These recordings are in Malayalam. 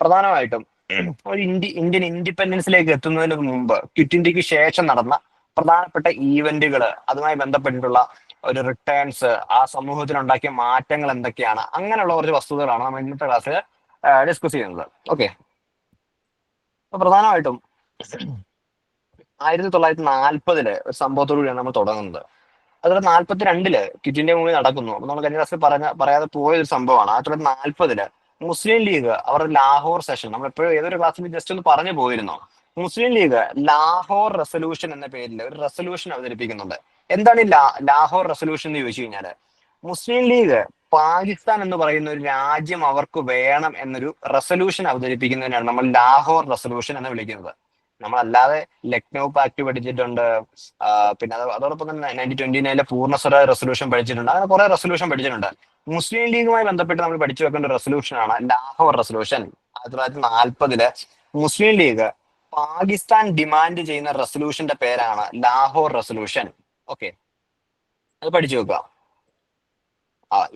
പ്രധാനമായിട്ടും ഒരു ഇന്ത്യ ഇന്ത്യൻ ഇൻഡിപെൻഡൻസിലേക്ക് എത്തുന്നതിന് മുമ്പ് ക്വിറ്റ് ഇന്ത്യയ്ക്ക് ശേഷം നടന്ന പ്രധാനപ്പെട്ട ഈവന്റുകൾ അതുമായി ബന്ധപ്പെട്ടിട്ടുള്ള ഒരു റിട്ടേൺസ് ആ സമൂഹത്തിനുണ്ടാക്കിയ മാറ്റങ്ങൾ എന്തൊക്കെയാണ്? അങ്ങനെയുള്ള കുറച്ച് വസ്തുതകളാണ് നമ്മൾ ഇന്നത്തെ ക്ലാസ്സിൽ ഡിസ്കസ് ചെയ്യുന്നത്. ഓക്കെ അപ്പൊ പ്രധാനമായിട്ടും ആയിരത്തി തൊള്ളായിരത്തി നാൽപ്പതിൽ ഒരു സംഭവത്തോടുകൂടിയാണ് നമ്മൾ തുടങ്ങുന്നത്. അതുപോലെ നാൽപ്പത്തി രണ്ടിൽ ക്വിറ്റ് ഇന്ത്യ മൂവി നടക്കുന്നു. അപ്പൊ നമ്മൾ കഴിഞ്ഞ ക്ലാസ്സിൽ പറഞ്ഞ പറയാതെ പോയ ഒരു സംഭവമാണ്. ആയിരത്തി തൊള്ളായിരത്തി നാൽപ്പതിൽ മുസ്ലിം ലീഗ് അവരുടെ ലാഹോർ സെഷൻ നമ്മൾ എപ്പോഴും ഏതൊരു ക്ലാസ്സിൽ ജസ്റ്റ് ഒന്ന് പറഞ്ഞു പോയിരുന്നു. മുസ്ലിം ലീഗ് ലാഹോർ റെസൊല്യൂഷൻ എന്ന പേരിൽ ഒരു റെസൊല്യൂഷൻ അവതരിപ്പിക്കുന്നുണ്ട്. എന്താണ് ഈ ലാഹോർ റെസൊല്യൂഷൻ എന്ന് ചോദിച്ചു കഴിഞ്ഞാൽ മുസ്ലിം ലീഗ് പാകിസ്ഥാൻ എന്ന് പറയുന്ന ഒരു രാജ്യം അവർക്ക് വേണം എന്നൊരു റെസൊല്യൂഷൻ അവതരിപ്പിക്കുന്നതിനാണ് നമ്മൾ ലാഹോർ റെസൊല്യൂഷൻ എന്ന് വിളിക്കുന്നത്. നമ്മളല്ലാതെ ലക്നൗ പാക്ട് പഠിച്ചിട്ടുണ്ട് പിന്നെ അതോടൊപ്പം തന്നെ നയന്റീൻ ട്വന്റി നയനിലെ പൂർണസ്വര റെസൊല്യൂഷൻ പഠിച്ചിട്ടുണ്ട്. അങ്ങനെ കുറെ റെസൊല്യൂഷൻ പഠിച്ചിട്ടുണ്ട്. മുസ്ലിം ലീഗുമായി ബന്ധപ്പെട്ട് നമ്മൾ പഠിച്ചു വെക്കേണ്ട റെസൊല്യൂഷൻ ആണ് ലാഹോർ റെസൊല്യൂഷൻ ആയിരത്തി തൊള്ളായിരത്തി നാൽപ്പതിൽ മുസ്ലിം ലീഗ് പാകിസ്ഥാൻ ഡിമാൻഡ് ചെയ്യുന്ന റെസൊല്യൂഷന്റെ പേരാണ് ലാഹോർ റെസൊല്യൂഷൻ ഓക്കെ അത് പഠിച്ചു വെക്കുക.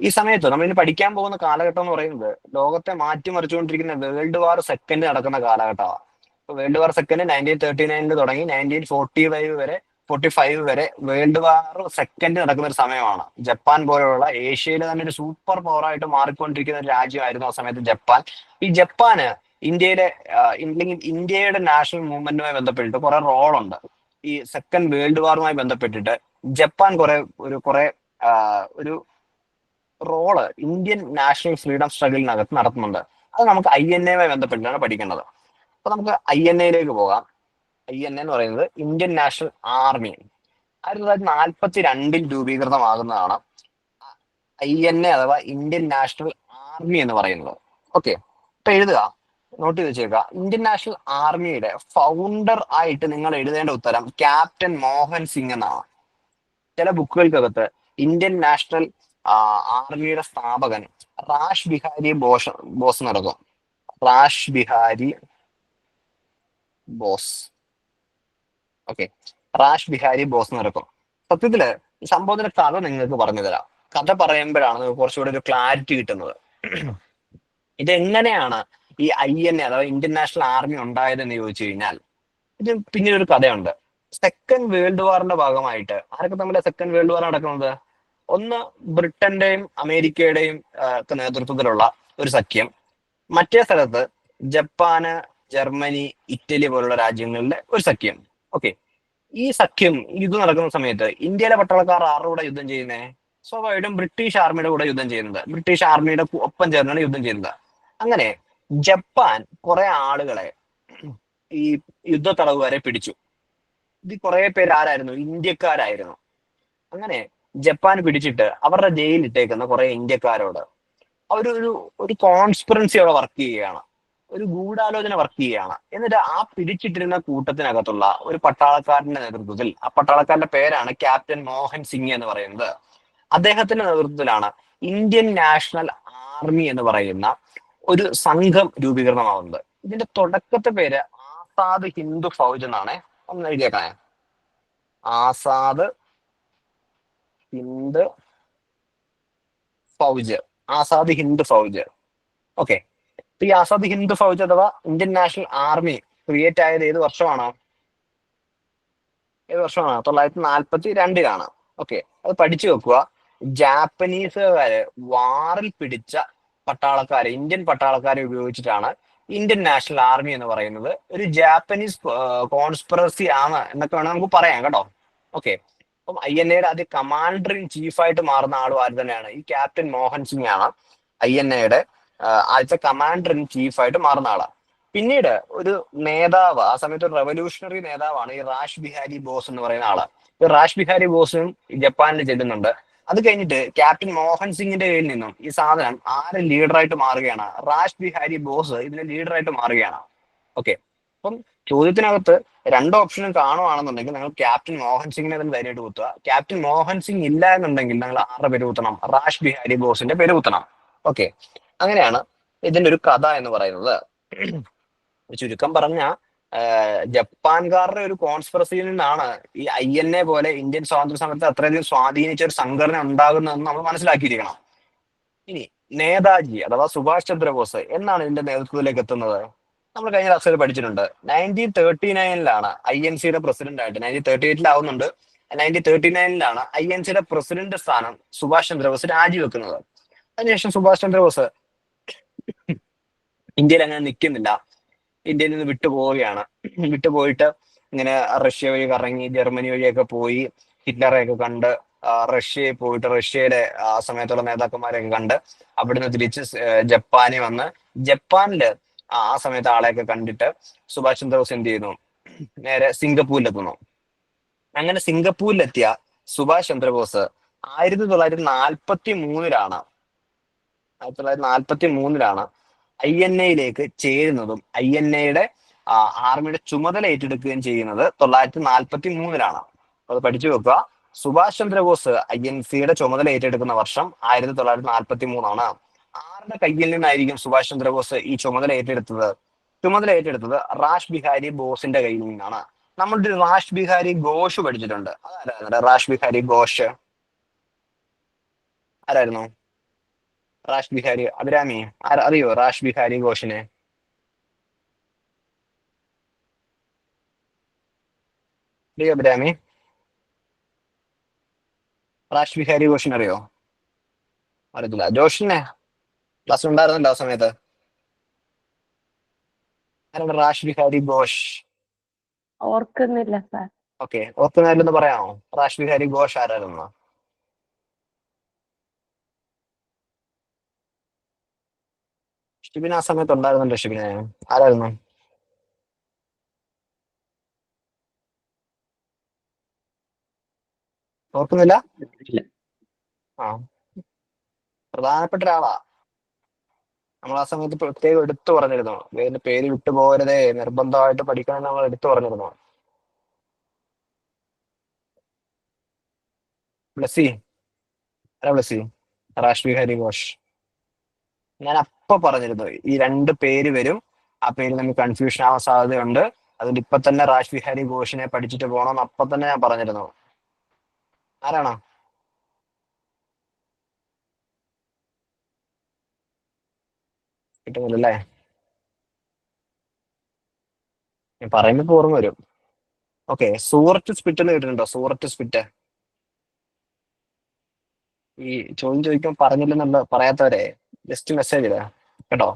ഈ സമയത്ത് നമ്മൾ ഇനി പഠിക്കാൻ പോകുന്ന കാലഘട്ടം എന്ന് പറയുന്നത് ലോകത്തെ മാറ്റിമറിച്ചുകൊണ്ടിരിക്കുന്ന വേൾഡ് വാർ സെക്കൻഡ് നടക്കുന്ന കാലഘട്ടമാണ്. World war second nineteen thirty നയനിൽ തുടങ്ങി നയന്റീൻ ഫോർട്ടി ഫൈവ് വരെ ഫോർട്ടി ഫൈവ് വരെ വേൾഡ് വാർ സെക്കൻഡ് നടക്കുന്ന ഒരു സമയമാണ്. ജപ്പാൻ പോലെയുള്ള ഏഷ്യയിലെ തന്നെ ഒരു സൂപ്പർ പവറായിട്ട് മാറിക്കൊണ്ടിരിക്കുന്ന ഒരു രാജ്യമായിരുന്നു ആ സമയത്ത് ജപ്പാൻ. ഈ ജപ്പാന് ഇന്ത്യയുടെ അല്ലെങ്കിൽ ഇന്ത്യയുടെ നാഷണൽ മൂവ്മെന്റുമായി ബന്ധപ്പെട്ടിട്ട് കുറെ റോളുണ്ട് ഈ സെക്കൻഡ് വേൾഡ് വാറുമായി ബന്ധപ്പെട്ടിട്ട് ജപ്പാൻ കുറെ ഒരു കുറെ ഒരു റോൾ ഇന്ത്യൻ നാഷണൽ ഫ്രീഡം സ്ട്രഗിളിനകത്ത് നടത്തുന്നുണ്ട്. അത് നമുക്ക് ഐ എൻ എമായി ബന്ധപ്പെട്ടിട്ടാണ് പഠിക്കേണ്ടത് അപ്പൊ നമുക്ക് ഐ എൻ എയിലേക്ക് പോകാം. ഐ എൻ എന്ന് പറയുന്നത് ഇന്ത്യൻ നാഷണൽ ആർമി ആയിരത്തി തൊള്ളായിരത്തി നാൽപ്പത്തി രണ്ടിൽ രൂപീകൃതമാകുന്നതാണ് ഐ എൻ എ അഥവാ ഇന്ത്യൻ നാഷണൽ ആർമി എന്ന് പറയുന്നത്. ഓക്കെ ഇപ്പൊ എഴുതുക. നോട്ട് ചെയ്ത് വെച്ചേക്കുക. ഇന്ത്യൻ നാഷണൽ ആർമിയുടെ ഫൗണ്ടർ ആയിട്ട് നിങ്ങൾ എഴുതേണ്ട ഉത്തരം ക്യാപ്റ്റൻ മോഹൻ സിംഗ് എന്നാണ്. ചില ബുക്കുകൾക്കകത്ത് ഇന്ത്യൻ നാഷണൽ ആർമിയുടെ സ്ഥാപകൻ റാഷ് ബിഹാരി ബോസ് ബോസ് നടക്കും റാഷ് ബിഹാരി ബോസ്. ഓക്കെ. റാഷ് ബിഹാരി ബോസ് നടക്കും സത്യത്തിൽ സംഭവത്തിന്റെ കഥ നിങ്ങൾക്ക് പറഞ്ഞു തരാം. കഥ പറയുമ്പോഴാണ് കുറച്ചുകൂടെ കുറച്ചുകൂടി ഒരു ക്ലാരിറ്റി കിട്ടുന്നത്. ഇതെങ്ങനെയാണ് ഈ ഐ എൻ എ അഥവാ ഇന്ത്യൻ നാഷണൽ ആർമി ഉണ്ടായതെന്ന് ചോദിച്ചു കഴിഞ്ഞാൽ ഇത് പിന്നീട് ഒരു കഥയുണ്ട്. സെക്കൻഡ് വേൾഡ് വാറിന്റെ ഭാഗമായിട്ട് ആരൊക്കെ തമ്മിലെ സെക്കൻഡ് വേൾഡ് വാർ നടക്കുന്നത്? ഒന്ന് ബ്രിട്ടന്റെയും അമേരിക്കയുടെയും നേതൃത്വത്തിലുള്ള ഒരു സഖ്യം. മറ്റേ സ്ഥലത്ത് ജപ്പാന് ജർമ്മനി ഇറ്റലി പോലുള്ള രാജ്യങ്ങളിലെ ഒരു സഖ്യം. ഓക്കെ ഈ സഖ്യം യുദ്ധം നടക്കുന്ന സമയത്ത് ഇന്ത്യയിലെ പട്ടാളക്കാർ ആരുടെ യുദ്ധം ചെയ്യുന്നേ? സ്വാഭാവികമായിട്ടും ബ്രിട്ടീഷ് ആർമിയുടെ കൂടെ യുദ്ധം ചെയ്യുന്നത്. ബ്രിട്ടീഷ് ആർമിയുടെ ഒപ്പം ചേർന്നാണ് യുദ്ധം ചെയ്യുന്നത്. അങ്ങനെ ജപ്പാൻ കുറെ ആളുകളെ ഈ യുദ്ധ തടവുകാരെ പിടിച്ചു. ഇത് കുറെ പേര് ആരായിരുന്നു? ഇന്ത്യക്കാരായിരുന്നു. അങ്ങനെ ജപ്പാൻ പിടിച്ചിട്ട് അവരുടെ ജയിലിട്ടേക്കുന്ന കുറെ ഇന്ത്യക്കാരോട് അവരൊരു ഒരു കോൺസ്പിറൻസി അവിടെ വർക്ക് ചെയ്യുകയാണ്. ഒരു ഗൂഢാലോചന വർക്ക് ചെയ്യുകയാണ് എന്നിട്ട് ആ പിടിച്ചിട്ടിരുന്ന കൂട്ടത്തിനകത്തുള്ള ഒരു പട്ടാളക്കാരന്റെ നേതൃത്വത്തിൽ ആ പട്ടാളക്കാരന്റെ പേരാണ് ക്യാപ്റ്റൻ മോഹൻ സിംഗ് എന്ന് പറയുന്നത്. അദ്ദേഹത്തിന്റെ നേതൃത്വത്തിലാണ് ഇന്ത്യൻ നാഷണൽ ആർമി എന്ന് പറയുന്ന ഒരു സംഘം രൂപീകരണമാവുന്നത് ഇതിന്റെ തുടക്കത്തെ പേര് ആസാദ് ഹിന്ദു ഫൗജ് എന്നാണ്. ഒന്ന് എഴുതിയേക്കണേ. ആസാദ് ഹിന്ദ് ഫൗജ്. ആസാദ് ഹിന്ദു ഫൗജ്. ഓക്കെ. ഈ ആസാദ് ഹിന്ദ് ഫൗജ് അഥവാ ഇന്ത്യൻ നാഷണൽ ആർമി ക്രിയേറ്റ് ആയത് ഏത് വർഷമാണ്? ഏത് വർഷമാണ്? തൊള്ളായിരത്തി നാൽപ്പത്തി രണ്ടിലാണ്. ഓക്കെ അത് പഠിച്ചു വെക്കുക. ജാപ്പനീസുകാര് വാറിൽ പിടിച്ച പട്ടാളക്കാരെ ഇന്ത്യൻ പട്ടാളക്കാരെ ഉപയോഗിച്ചിട്ടാണ് ഇന്ത്യൻ നാഷണൽ ആർമി എന്ന് പറയുന്നത്. ഒരു ജാപ്പനീസ് കോൺസ്പിറസി ആണ് എന്നൊക്കെ വേണം നമുക്ക് പറയാം കേട്ടോ. ഓക്കെ അപ്പം ഐ എൻ എയുടെ ആദ്യ കമാൻഡർ ഇൻ ചീഫായിട്ട് മാറുന്ന ആളും ആര് തന്നെയാണ്? ഈ ക്യാപ്റ്റൻ മോഹൻ സിംഗ് ആണ്. ഐ എൻ എയുടെ ആദ്യത്തെ കമാൻഡർ ഇൻ ചീഫ് ആയിട്ട് മാറുന്ന ആളാണ് പിന്നീട് ഒരു നേതാവ് ആ സമയത്ത് ഒരു റെവല്യൂഷണറി നേതാവാണ് ഈ റാഷ് ബിഹാരി ബോസ് എന്ന് പറയുന്ന ആൾ. ഈ റാഷ് ബിഹാരി ബോസും ജപ്പാനിൽ ചെല്ലുന്നുണ്ട്. അത് കഴിഞ്ഞിട്ട് ക്യാപ്റ്റൻ മോഹൻ സിംഗിന്റെ കയ്യിൽ നിന്നും ഈ സാധനം ആര് ലീഡറായിട്ട് മാറുകയാണ്? റാഷ് ബിഹാരി ബോസ് ഇതിന്റെ ലീഡറായിട്ട് മാറുകയാണ്. ഓക്കെ അപ്പം ചോദ്യത്തിനകത്ത് രണ്ട് ഓപ്ഷനും കാണുവാണെന്നുണ്ടെങ്കിൽ നിങ്ങൾ ക്യാപ്റ്റൻ മോഹൻ സിംഗിനെ തന്നെ ധൈര്യമായിട്ട് കുത്തുക. ക്യാപ്റ്റൻ മോഹൻ സിംഗ് ഇല്ല എന്നുണ്ടെങ്കിൽ നിങ്ങൾ ആരുടെ പേര് കുത്തണം? റാഷ് ബിഹാരി ബോസിന്റെ പേര് കുത്തണം. ഓക്കെ അങ്ങനെയാണ് ഇതിന്റെ ഒരു കഥ എന്ന് പറയുന്നത്. ചുരുക്കം പറഞ്ഞ ജപ്പാൻകാരുടെ ഒരു കോൺസ്പിറസിയിൽ നിന്നാണ് ഈ ഐ എൻ എ പോലെ ഇന്ത്യൻ സ്വാതന്ത്ര്യ സമരത്തെ അത്രയധികം സ്വാധീനിച്ച ഒരു സംഘടന ഉണ്ടാകുന്നതെന്ന് നമ്മൾ മനസ്സിലാക്കിയിരിക്കണം. ഇനി നേതാജി അഥവാ സുഭാഷ് ചന്ദ്രബോസ് എന്നാണ് ഇതിന്റെ നേതൃത്വത്തിലേക്ക് എത്തുന്നത്? നമ്മൾ കഴിഞ്ഞ ക്ലാസ്സിൽ പഠിച്ചിട്ടുണ്ട്. നയന്റീൻ തേർട്ടി നയനിലാണ് ഐ എൻ സിയുടെ പ്രസിഡന്റ് ആയിട്ട് നയന്റീൻ തേർട്ടി എയ്റ്റിലാവുന്നുണ്ട് നയന്റീൻ തേർട്ടി നയനിലാണ് ഐ എൻ സിയുടെ പ്രസിഡന്റ് സ്ഥാനം സുഭാഷ് ചന്ദ്രബോസ് രാജിവെക്കുന്നത്. അതിനുശേഷം സുഭാഷ് ചന്ദ്രബോസ് ഇന്ത്യയിൽ അങ്ങനെ നിൽക്കുന്നില്ല ഇന്ത്യയിൽ നിന്ന് വിട്ടുപോവുകയാണ് വിട്ടുപോയിട്ട് ഇങ്ങനെ റഷ്യ വഴി കറങ്ങി ജർമ്മനി വഴിയൊക്കെ പോയി ഹിറ്റ്ലറെയൊക്കെ കണ്ട് റഷ്യയിൽ പോയിട്ട് റഷ്യയുടെ ആ സമയത്തുള്ള നേതാക്കന്മാരെയൊക്കെ കണ്ട് അവിടുന്ന് തിരിച്ച് ജപ്പാനിൽ വന്ന് ജപ്പാനിൽ ആ സമയത്ത് ആളെയൊക്കെ കണ്ടിട്ട് സുഭാഷ് ചന്ദ്രബോസ് എന്ത് ചെയ്യുന്നു നേരെ സിംഗപ്പൂരിലെത്തുന്നു. അങ്ങനെ സിംഗപ്പൂരിലെത്തിയ സുഭാഷ് ചന്ദ്രബോസ് ആയിരത്തി തൊള്ളായിരത്തി നാൽപ്പത്തി മൂന്നിലാണ് ആയിരത്തി തൊള്ളായിരത്തി നാൽപ്പത്തി മൂന്നിലാണ് ഐ എൻ എയിലേക്ക് ചേരുന്നതും ഐ എൻ എയുടെ ആർമിയുടെ ചുമതല ഏറ്റെടുക്കുകയും ചെയ്യുന്നത് തൊള്ളായിരത്തി നാൽപ്പത്തി മൂന്നിലാണ് അത് പഠിച്ചു വെക്കുക. സുഭാഷ് ചന്ദ്രബോസ് ഐ എൻ സിയുടെ ചുമതല ഏറ്റെടുക്കുന്ന വർഷം ആയിരത്തി തൊള്ളായിരത്തി നാൽപ്പത്തി മൂന്നാണ് ആരുടെ കയ്യിൽ നിന്നായിരിക്കും സുഭാഷ് ചന്ദ്രബോസ് ഈ ചുമതല ഏറ്റെടുത്തത്? ചുമതല ഏറ്റെടുത്തത് റാഷ് ബിഹാരി ബോസിന്റെ കയ്യിൽ നിന്നാണ്. നമ്മളൊരു റാഷ് ബിഹാരി ഘോഷ് പഠിച്ചിട്ടുണ്ട്. അതാരായിരുന്നു റാഷ് ബിഹാരി ഘോഷ്. ആരായിരുന്നു? റാഷ് ബിഹാരി അഭിരാമി അറിയോ റാഷ് ബിഹാരി ഘോഷിനെ അറിയോ അഭിരാമി റാഷ് ബിഹാരി ഘോഷിനെ അറിയോ? അറിയത്തില്ല. ജോഷിനെ ക്ലാസ് ഉണ്ടായിരുന്നല്ലോ ആ സമയത്ത്. ആരാണ് റാഷ് ബിഹാരി ഘോഷ് ഓർക്കുന്നില്ല സാർ ഓക്കെ ഓർക്കുന്നില്ലെന്ന് പറയാമോ? റാഷ് ബിഹാരി ഘോഷ് ആരായിരുന്നു? ഷിബിൻ ആ സമയത്ത് ഉണ്ടായിരുന്നല്ലോ ഷിബിനെ. ആരായിരുന്നു? ഓർക്കുന്നില്ല? ആ. പ്രധാനപ്പെട്ട ഒരാളാ. നമ്മൾ ആ സമയത്ത് പ്രത്യേകം എടുത്തു പറഞ്ഞിരുന്നു. വേറെ പേര് വിട്ടു പോകരുതേ നിർബന്ധമായിട്ട് പഠിക്കണം നമ്മൾ എടുത്തു പറഞ്ഞിരുന്നു. ബ്ലസ്സി. ആരാ ബ്ലസ്സി? റാഷ്മി ഹരി ഘോഷ് ഞാൻ അപ്പൊ പറഞ്ഞിരുന്നു ഈ രണ്ട് പേര് വരും. ആ പേര് നമുക്ക് കൺഫ്യൂഷൻ ആവാൻ സാധ്യതയുണ്ട്. അതുകൊണ്ട് ഇപ്പൊ തന്നെ റാഷ് ബിഹാരി ഘോഷിനെ പഠിച്ചിട്ട് പോകണം അപ്പൊ തന്നെ ഞാൻ പറഞ്ഞിരുന്നു. ആരാണോ? കിട്ടുന്നില്ലല്ലേ? ഞാൻ പറയുമ്പോ ഓർമ്മ വരും. ഓക്കെ സൂററ്റ് സ്പിറ്റ് എന്ന് കേട്ടിട്ടുണ്ടോ? സൂററ്റ് സ്പിറ്റ് ഈ ചോദ്യം ചോദിക്കാൻ പറഞ്ഞില്ലെന്നുള്ള പറയാത്തവരെ. ജസ്റ്റ് മെസ്സേജ് ഇടുക കേട്ടോ.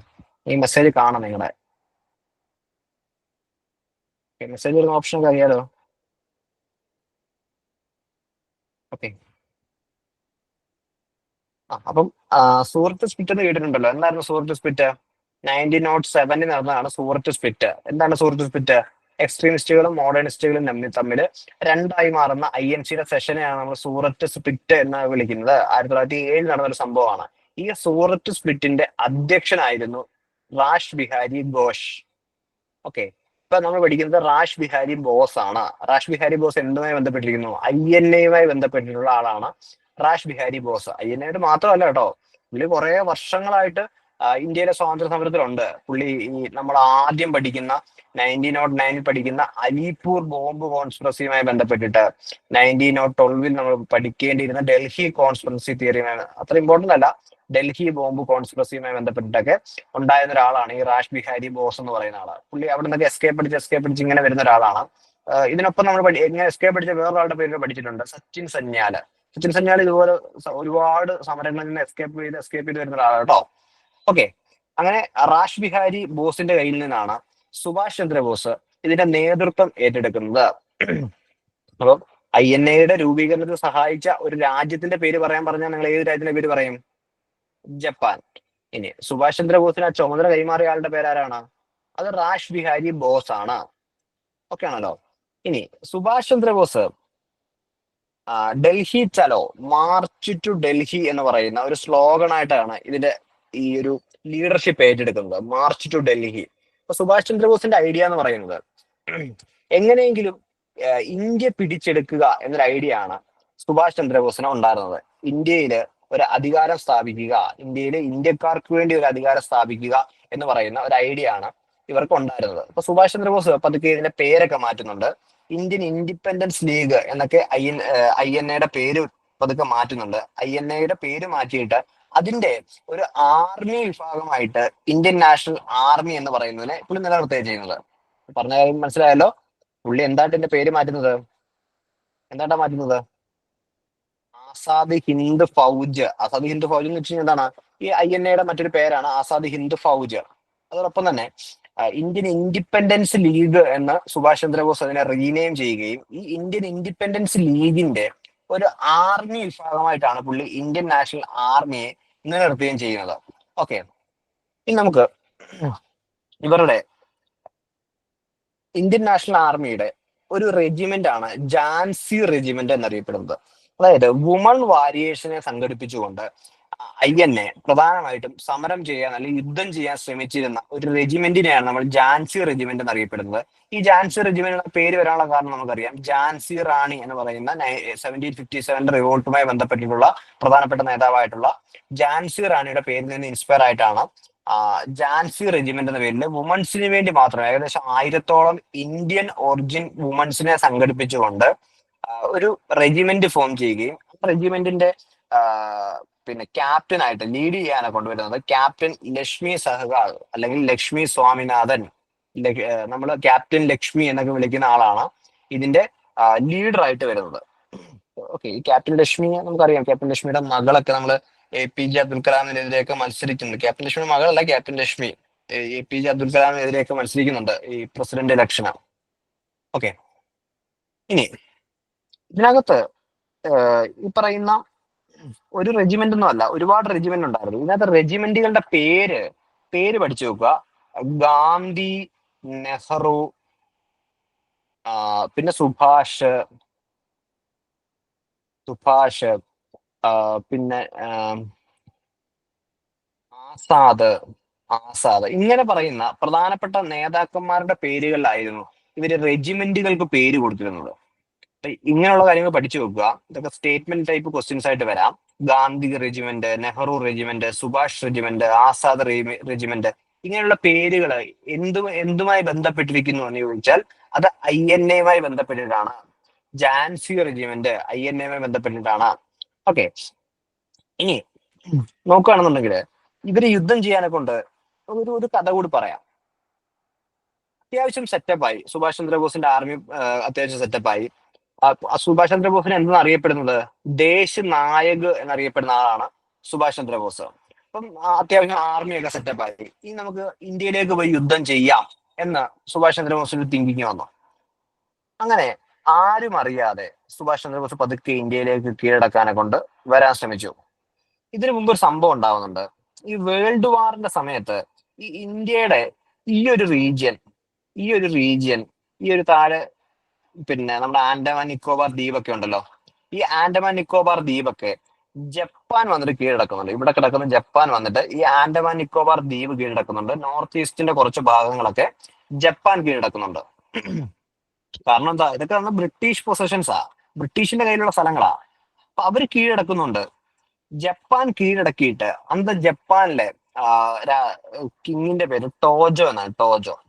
ഈ മെസ്സേജ് കാണാം നിങ്ങളുടെ മെസ്സേജ് വരുന്ന ഓപ്ഷൻ ഒക്കെ അറിയാലോ? ഓക്കെ അപ്പം സൂറത്ത് സ്പിറ്റ് എന്ന് കേട്ടിട്ടുണ്ടല്ലോ. എന്തായിരുന്നു സൂറത്ത് സ്പിറ്റ് നയന്റീൻ നോട്ട് സെവനിൽ നടന്നതാണ് സൂറത്ത് സ്പിറ്റ് എന്താണ് സൂറത്ത് സ്പിറ്റ് എക്സ്ട്രീമിസ്റ്റുകളും മോഡേണിസ്റ്റുകളും തമ്മിൽ തമ്മിൽ രണ്ടായി മാറുന്ന ഐ എൻ സിയുടെ സെഷനെയാണ് നമ്മൾ സൂറത്ത് സ്പിറ്റ് എന്ന് വിളിക്കുന്നത്. ആയിരത്തി തൊള്ളായിരത്തി ഏഴിൽ നടന്ന ഒരു സംഭവമാണ്. ഈ സൂറത്ത് സ്പിറ്റിന്റെ അധ്യക്ഷനായിരുന്നു റാഷ് ബിഹാരി ഘോഷ് ഓക്കെ ഇപ്പൊ നമ്മൾ പഠിക്കുന്നത് റാഷ് ബിഹാരി ബോസ് ആണ്. റാഷ് ബിഹാരി ബോസ് എന്തുമായി ബന്ധപ്പെട്ടിരിക്കുന്നു? ഐ എൻ എയുമായി ബന്ധപ്പെട്ടിട്ടുള്ള ആളാണ് റാഷ് ബിഹാരി ബോസ്. ഐ എൻ എയുടെ മാത്രമല്ല കേട്ടോ. പുള്ളി കുറെ വർഷങ്ങളായിട്ട് ഇന്ത്യയിലെ സ്വാതന്ത്ര്യ സമരത്തിലുണ്ട് പുള്ളി ഈ നമ്മൾ ആദ്യം പഠിക്കുന്ന നയന്റീൻ നോട്ട് നയനിൽ പഠിക്കുന്ന അലിപൂർ ബോംബ് കോൺസ്പിറസിയുമായി ബന്ധപ്പെട്ടിട്ട് നയന്റീൻ നോട്ട് ട്വൽവിൽ നമ്മൾ പഠിക്കേണ്ടിയിരുന്ന ഡൽഹി കോൺസ്പിറസി തിയറിയുമായി അത്ര ഇമ്പോർട്ടന്റ് അല്ല. ഡൽഹി ബോംബ് കോൺസ്പിറസിയുമായി ബന്ധപ്പെട്ടിട്ടൊക്കെ ഉണ്ടായിരുന്ന ഒരാളാണ് ഈ റാഷ് ബിഹാരി ബോസ് എന്ന് പറയുന്ന ആൾ. പുള്ളി അവിടെ നിന്നൊക്കെ എസ്കേപ്പ് അടിച്ച് എസ്കേപ്പ് അടിച്ച് ഇങ്ങനെ വരുന്ന ഒരാളാണ്. ഇതിനൊപ്പം നമ്മൾ ഇങ്ങനെ എസ്കേപ്പ് അടിച്ച വേറൊരാളുടെ പേര് പഠിച്ചിട്ടുണ്ട്. സച്ചിൻ സന്യാൽ. സച്ചിൻ സന്യാൽ ഇതുപോലെ ഒരുപാട് സമരങ്ങളിൽ നിന്ന് എസ്കേപ്പ് ചെയ്ത് എസ്കേപ്പ് ചെയ്ത് വരുന്ന ഒരാളാണ് കേട്ടോ. ഓക്കെ അങ്ങനെ റാഷ് ബിഹാരി ബോസിന്റെ കയ്യിൽ നിന്നാണ് സുഭാഷ് ചന്ദ്രബോസ് ഇതിന്റെ നേതൃത്വം ഏറ്റെടുക്കുന്നത്. അപ്പം ഐ എൻ എയുടെ രൂപീകരണത്തിന് സഹായിച്ച ഒരു രാജ്യത്തിന്റെ പേര് പറയാൻ പറഞ്ഞാൽ നിങ്ങൾ ഏത് രാജ്യത്തിന്റെ പേര് പറയും? ജപ്പാൻ. ഇനി സുഭാഷ് ചന്ദ്രബോസിന് ആ ചുമതല കൈമാറിയ ആളുടെ പേരാരാണ് അത് റാഷ് ബിഹാരി ബോസ് ആണ്. ഓക്കെ ആണല്ലോ. ഇനി സുഭാഷ് ചന്ദ്രബോസ് ഡൽഹി ചലോ മാർച്ച് ടു ഡൽഹി എന്ന് പറയുന്ന ഒരു സ്ലോഗൺ ആയിട്ടാണ് ഇതിന്റെ ഈ ഒരു ലീഡർഷിപ്പ് ഏറ്റെടുക്കുന്നത്. മാർച്ച് ടു ഡൽഹി അപ്പൊ സുഭാഷ് ചന്ദ്രബോസിന്റെ ഐഡിയ എന്ന് പറയുന്നത് എങ്ങനെയെങ്കിലും ഇന്ത്യ പിടിച്ചെടുക്കുക എന്നൊരു ഐഡിയ ആണ് സുഭാഷ് ചന്ദ്രബോസിന് ഉണ്ടായിരുന്നത്. ഇന്ത്യയിൽ ഒരു അധികാരം സ്ഥാപിക്കുക ഇന്ത്യയിലെ ഇന്ത്യക്കാർക്ക് വേണ്ടി ഒരു അധികാരം സ്ഥാപിക്കുക എന്ന് പറയുന്ന ഒരു ഐഡിയ ആണ് ഇവർക്ക് ഉണ്ടായിരുന്നത്. അപ്പൊ സുഭാഷ് ചന്ദ്രബോസ് പതുക്കെ ഇതിന്റെ പേരൊക്കെ മാറ്റുന്നുണ്ട്. ഇന്ത്യൻ ഇൻഡിപെൻഡൻസ് ലീഗ് എന്നൊക്കെ ഐ എൻ ഐ എൻ എയുടെ പേര് പതുക്കെ മാറ്റുന്നുണ്ട്. ഐ എൻ എയുടെ പേര് മാറ്റിയിട്ട് അതിന്റെ ഒരു ആർമി വിഭാഗമായിട്ട് ഇന്ത്യൻ നാഷണൽ ആർമി എന്ന് പറയുന്നതിനെ പുള്ളി നിലനിർത്തുകയും ചെയ്യുന്നത്? പറഞ്ഞ കാര്യം മനസ്സിലായല്ലോ? പുള്ളി എന്തായിട്ട് എന്റെ പേര് മാറ്റുന്നത്? എന്താട്ടാ മാറ്റുന്നത്? ആസാദ് ഹിന്ദ് ഫൗജ്. ആസാദ് ഹിന്ദ് ഫൗജ് എന്ന് വെച്ച് എന്താണ്? ഈ ഐ എൻ എയുടെ മറ്റൊരു പേരാണ് ആസാദ് ഹിന്ദ് ഫൗജ്. അതോടൊപ്പം തന്നെ ഇന്ത്യൻ ഇൻഡിപെൻഡൻസ് ലീഗ് എന്ന് സുഭാഷ് ചന്ദ്രബോസ് അതിനെ റീനെയിം ചെയ്യുകയും ഈ ഇന്ത്യൻ ഇൻഡിപെൻഡൻസ് ലീഗിന്റെ ഒരു ആർമി വിഭാഗമായിട്ടാണ് പുള്ളി ഇന്ത്യൻ നാഷണൽ ആർമിയെ നിലനിർത്തുകയും ചെയ്യുന്നത്. ഓക്കെ ഇനി നമുക്ക് ഇവരുടെ ഇന്ത്യൻ നാഷണൽ ആർമിയുടെ ഒരു റെജിമെന്റ് ആണ് ജാൻസി റെജിമെന്റ് എന്നറിയപ്പെടുന്നത്. അതായത് വുമൺ വാരിയേഴ്സിനെ സംഘടിപ്പിച്ചുകൊണ്ട് എ പ്രധാനമായിട്ടും സമരം ചെയ്യാൻ അല്ലെങ്കിൽ യുദ്ധം ചെയ്യാൻ ശ്രമിച്ചിരുന്ന ഒരു റെജിമെന്റിനെയാണ് നമ്മൾ ജാൻസി റെജിമെന്റ് എന്നറിയപ്പെടുന്നത്. ഈ ജാൻസി റെജിമെന്റ് പേര് വരാനുള്ള കാരണം നമുക്കറിയാം. ജാൻസി റാണി എന്ന് പറയുന്ന സെവന്റീൻ ഫിഫ്റ്റി സെവന്റെ റിവോൾട്ടുമായി ബന്ധപ്പെട്ടിട്ടുള്ള പ്രധാനപ്പെട്ട നേതാവായിട്ടുള്ള ജാൻസി റാണിയുടെ പേരിൽ നിന്ന് ഇൻസ്പയർ ആയിട്ടാണ് ജാൻസി റെജിമെന്റ് എന്ന പേരിൽ വുമൻസിന് വേണ്ടി മാത്രം ഏകദേശം ആയിരത്തോളം ഇന്ത്യൻ ഒറിജിൻ വുമൻസിനെ സംഘടിപ്പിച്ചുകൊണ്ട് ഒരു റെജിമെന്റ് ഫോം ചെയ്യുകയും റെജിമെന്റിന്റെ പിന്നെ ക്യാപ്റ്റൻ ആയിട്ട് ലീഡ് ചെയ്യാനെ കൊണ്ടുവരുന്നത് ക്യാപ്റ്റൻ ലക്ഷ്മി സഹകാൾ അല്ലെങ്കിൽ ലക്ഷ്മി സ്വാമിനാഥൻ. നമ്മൾ ക്യാപ്റ്റൻ ലക്ഷ്മി എന്നൊക്കെ വിളിക്കുന്ന ആളാണ് ഇതിന്റെ ലീഡർ ആയിട്ട് വരുന്നത്. ഓക്കെ ഈ ക്യാപ്റ്റൻ ലക്ഷ്മി നമുക്കറിയാം. ക്യാപ്റ്റൻ ലക്ഷ്മിയുടെ മകളൊക്കെ നമ്മൾ എ പി ജെ അബ്ദുൽ കലാമിനെതിരെയൊക്കെ മത്സരിക്കുന്നുണ്ട്. ക്യാപ്റ്റൻ ലക്ഷ്മിയുടെ മകളല്ല captain Lakshmi. A P J Abdul കലാമിനെതിരെയൊക്കെ മത്സരിക്കുന്നുണ്ട് ഈ പ്രസിഡന്റ് ഇലക്ഷന്. ഓക്കെ. ഇനി ഇതിനകത്ത് ഈ പറയുന്ന ഒരു റെജിമെന്റ് ഒന്നും അല്ല ഒരുപാട് റെജിമെന്റ് ഉണ്ടായിരുന്നു. ഇതിനകത്ത് റെജിമെന്റുകളുടെ പേര് പേര് പഠിച്ചു നോക്കുക ഗാന്ധി നെഹ്റു പിന്നെ സുഭാഷ് സുഭാഷ് പിന്നെ ആസാദ് ആസാദ്. ഇങ്ങനെ പറയുന്ന പ്രധാനപ്പെട്ട നേതാക്കന്മാരുടെ പേരുകളിലായിരുന്നു ഇവർ റെജിമെന്റുകൾക്ക് പേര് കൊടുത്തിരുന്നത്. ഇങ്ങനെയുള്ള കാര്യങ്ങൾ പഠിച്ചു വെക്കുക. ഇതൊക്കെ സ്റ്റേറ്റ്മെന്റ് ടൈപ്പ് ക്വസ്റ്റ്യൻസ് ആയിട്ട് വരാം. Gandhi regiment Nehru regiment Subhash regiment Azad regiment ഇങ്ങനെയുള്ള പേരുകൾ എന്തു എന്തുമായി ബന്ധപ്പെട്ടിരിക്കുന്നു എന്ന് ചോദിച്ചാൽ അത് ഐ എൻ എയുമായി ബന്ധപ്പെട്ടിട്ടാണ്. ജാൻസി റെജിമെന്റ് ഐ എൻ എയുമായി ബന്ധപ്പെട്ടിട്ടാണ്. ഓക്കെ ഇനി നോക്കുകയാണെന്നുണ്ടെങ്കിൽ ഇവർ യുദ്ധം ചെയ്യാനെ കൊണ്ട് ഒരു ഒരു കഥ കൂടി പറയാം. അത്യാവശ്യം സെറ്റപ്പായി സുഭാഷ് ചന്ദ്രബോസിന്റെ ആർമി അത്യാവശ്യം സെറ്റപ്പായി സുഭാഷ് ചന്ദ്രബോസിനെ എന്താണ് അറിയപ്പെടുന്നത്? ദേശ് നായക് എന്നറിയപ്പെടുന്ന ആളാണ് സുഭാഷ് ചന്ദ്രബോസ്. അപ്പം അത്യാവശ്യം ആർമിയൊക്കെ സെറ്റപ്പ് ആയി. ഇനി നമുക്ക് ഇന്ത്യയിലേക്ക് പോയി യുദ്ധം ചെയ്യാം എന്ന് സുഭാഷ് ചന്ദ്രബോസിന് തിങ്കിങ് വന്നു. അങ്ങനെ ആരും അറിയാതെ സുഭാഷ് ചന്ദ്രബോസ് പതുക്കെ ഇന്ത്യയിലേക്ക് കീഴടക്കാനെ കൊണ്ട് വരാൻ ശ്രമിച്ചു. ഇതിനു മുമ്പ് ഒരു സംഭവം ഉണ്ടാവുന്നുണ്ട്. ഈ വേൾഡ് വാറിന്റെ സമയത്ത് ഈ ഇന്ത്യയുടെ ഈ ഒരു റീജിയൻ ഈ ഒരു റീജിയൻ ഈ ഒരു താഴെ പിന്നെ നമ്മുടെ ആൻഡമാൻ നിക്കോബാർ ദ്വീപൊക്കെ ഉണ്ടല്ലോ. ഈ ആൻഡമാൻ നിക്കോബാർ ദ്വീപൊക്കെ ജപ്പാൻ വന്നിട്ട് കീഴടക്കുന്നുണ്ട്. ഇവിടെ കിടക്കുന്ന ജപ്പാൻ വന്നിട്ട് ഈ ആൻഡമാൻ നിക്കോബാർ ദ്വീപ് കീഴടക്കുന്നുണ്ട്. നോർത്ത് ഈസ്റ്റിന്റെ കുറച്ച് ഭാഗങ്ങളൊക്കെ ജപ്പാൻ കീഴടക്കുന്നുണ്ട്. കാരണം എന്താ? ഇതൊക്കെ നമ്മൾ ബ്രിട്ടീഷ് പൊസഷൻസാ ബ്രിട്ടീഷിന്റെ കയ്യിലുള്ള സ്ഥലങ്ങളാ. അപ്പൊ അവർ കീഴടക്കുന്നുണ്ട്. ജപ്പാൻ കീഴടക്കിയിട്ട് അന്ന് ജപ്പാനിലെ കിങ്ങിന്റെ പേര് ടോജോ എന്നാണ്. ടോജോ.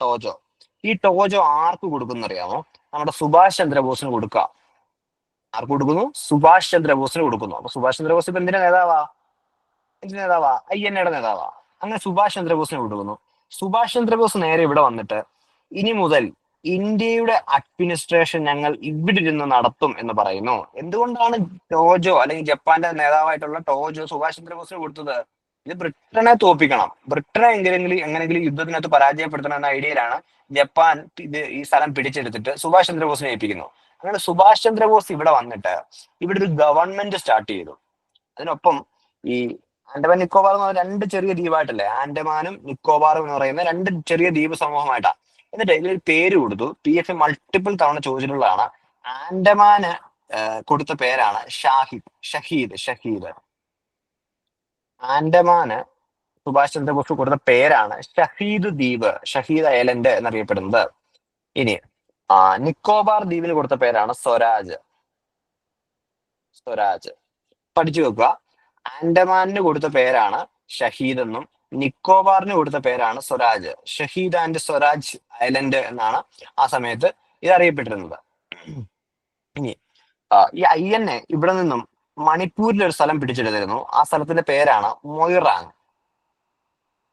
ടോജോ. ഈ ടോജോ ആർക്ക് കൊടുക്കുന്ന അറിയാമോ നമ്മുടെ സുഭാഷ് ചന്ദ്രബോസിന് കൊടുക്കുക ആർക്ക് കൊടുക്കുന്നു? സുഭാഷ് ചന്ദ്രബോസിന് കൊടുക്കുന്നു. അപ്പൊ സുഭാഷ് ചന്ദ്രബോസ് ഇപ്പൊ എന്തിന്റെ നേതാവാ? എന്തിന്റെ നേതാവാ? ഐ എൻ എയുടെ നേതാവാ. അങ്ങനെ സുഭാഷ് ചന്ദ്രബോസിന് കൊടുക്കുന്നു. സുഭാഷ് ചന്ദ്രബോസ് നേരെ ഇവിടെ വന്നിട്ട് ഇനി മുതൽ ഇന്ത്യയുടെ അഡ്മിനിസ്ട്രേഷൻ ഞങ്ങൾ ഇവിടെ ഇരുന്ന് നടത്തും എന്ന് പറയുന്നു. എന്തുകൊണ്ടാണ് ടോജോ അല്ലെങ്കിൽ ജപ്പാന്റെ നേതാവായിട്ടുള്ള ടോജോ സുഭാഷ് ചന്ദ്രബോസിന് കൊടുത്തത്? ഇത് ബ്രിട്ടനെ തോപ്പിക്കണം. ബ്രിട്ടനെ എങ്ങനെയെങ്കിലും എങ്ങനെയെങ്കിലും യുദ്ധത്തിനകത്ത് പരാജയപ്പെടുത്തണം എന്ന ഐഡിയയിലാണ് ജപ്പാൻ ഇത് ഈ സ്ഥലം പിടിച്ചെടുത്തിട്ട് സുഭാഷ് ചന്ദ്രബോസിനെ ഏൽപ്പിക്കുന്നു. അങ്ങനെ സുഭാഷ് ചന്ദ്രബോസ് ഇവിടെ വന്നിട്ട് ഇവിടെ ഒരു ഗവൺമെന്റ് സ്റ്റാർട്ട് ചെയ്തു. അതിനൊപ്പം ഈ ആൻഡമാൻ നിക്കോബാർ എന്ന് പറഞ്ഞ രണ്ട് ചെറിയ ദ്വീപായിട്ടല്ലേ? ആൻഡമാനും നിക്കോബാറും എന്ന് പറയുന്ന രണ്ട് ചെറിയ ദ്വീപ് സമൂഹമായിട്ടാണ് എന്നിട്ട് ഇതിലൊരു പേര് കൊടുത്തു. പി എഫ് മൾട്ടിപ്പിൾ തവണ ചോദിച്ചിട്ടുള്ളതാണ്. ആൻഡമാന് കൊടുത്ത പേരാണ് ഷാഹിദ് ഷഹീദ് ഷഹീദ്. ആൻഡമാന് സുഭാഷ് ചന്ദ്രബോസ് കൊടുത്ത പേരാണ് ഷഹീദ് ദ്വീപ് ഷഹീദ് ഐലൻഡ് എന്നറിയപ്പെടുന്നത്. ഇനി ആ നിക്കോബാർ ദ്വീപിന് കൊടുത്ത പേരാണ് സ്വരാജ്. സ്വരാജ്. പഠിച്ചു വെക്കുക. ആൻഡമാനിന് കൊടുത്ത പേരാണ് ഷഹീദ് എന്നും നിക്കോബാറിന് കൊടുത്ത പേരാണ് സ്വരാജ്. ഷഹീദ് ആൻഡ് സ്വരാജ് ഐലൻഡ് എന്നാണ് ആ സമയത്ത് ഇത് അറിയപ്പെട്ടിരുന്നത് ഇനി ഈ ഐ എൻ എ ഇവിടെ നിന്നും മണിപ്പൂരിൽ ഒരു സ്ഥലം പിടിച്ചെടുത്തിരുന്നു. ആ സ്ഥലത്തിന്റെ പേരാണ് മൊയ്റാങ്.